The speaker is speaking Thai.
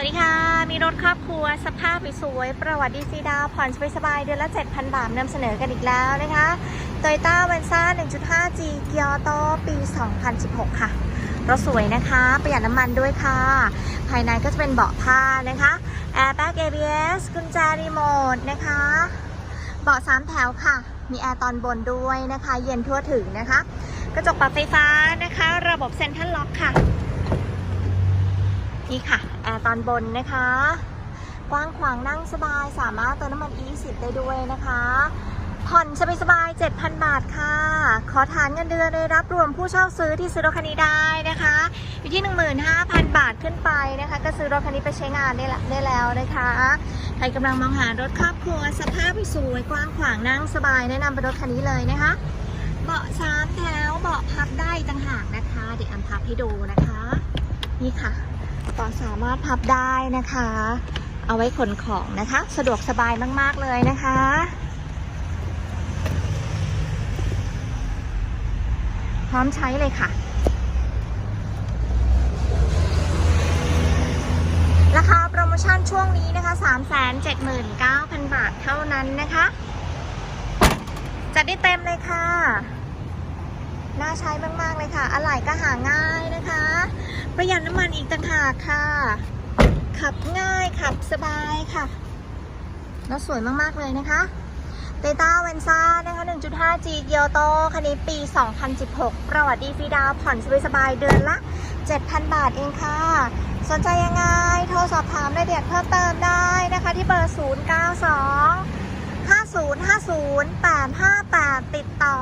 วัสดีค่ะ มีรถครอบครัว สภาพสวย ประวัติดีซีดาวผ่อนสบายๆเดือนละ 7,000 บาทนำเสนอกันอีกแล้วนะคะ t o y ต้าเวนซ่า 1.5G เกียร์โตปี 2016 ค่ะ รถสวยนะคะ ประหยัดน้ำมันด้วยค่ะ ภายในก็จะเป็นเบาะผ้านะคะ Airbag ABS กุญแจรีโมทนะคะ เบาะสามแถวค่ะ มีแอร์ตอนบนด้วยนะคะ เย็นทั่วถึงนะคะ กระจกปรับไฟฟ้านะคะ ระบบเซ็นทรัลล็อกค่ะ นี่ค่ะ แอร์ตอนบนนะคะ กว้างขวางนั่งสบายสามารถเติมน้ำมัน E10 ได้ด้วยนะคะ ผ่อนสบายสบาย7,000 บาทค่ะ ขอฐานเงินเดือนได้รับรวมผู้เช่าซื้อที่ซื้อรถคันนี้ได้นะคะ อยู่ที่ 15,000 บาทขึ้นไปนะคะ ก็ซื้อรถคันนี้ไปใช้งานได้ละได้แล้วนะคะใครกำลังมองหารถครอบครัวสภาพสวยกว้างขวางนั่งสบายแนะนำเป็นรถคันนี้เลยนะคะเบาะสามแถวเบาะพับได้ต่างหากนะคะ เดี๋ยวอันพับให้ดูนะคะ นี่ค่ะ ก็สามารถพับได้นะคะ เอาไว้ขนของนะคะ สะดวกสบายมาก ๆ เลยนะคะ พร้อมใช้เลยค่ะ ราคาโปรโมชั่นช่วงนี้นะคะ 379,000 บาทเท่านั้นนะคะ จัดได้เต็มเลยค่ะ น่าใช้มาก ๆ เลยค่ะ อะไหล่ก็หาง่ายนะคะ หยัดน้ำมันอีกต่างหากค่ะ ขับง่ายขับสบายค่ะ แล้วสวยมาก ๆ เลยนะคะเตต้าเวนซ่านะคะ 1.5G เกียวโต คันนี้ปี 2016 ประวัติดีฟรีดาวผ่อนสบายๆเดือนละ 7,000 บาทเองค่ะ สนใจยังไง โทรสอบถามรายละเอียดเพิ่มเติมได้นะคะ ที่เบอร์ 092 5050 858 ติดต่อ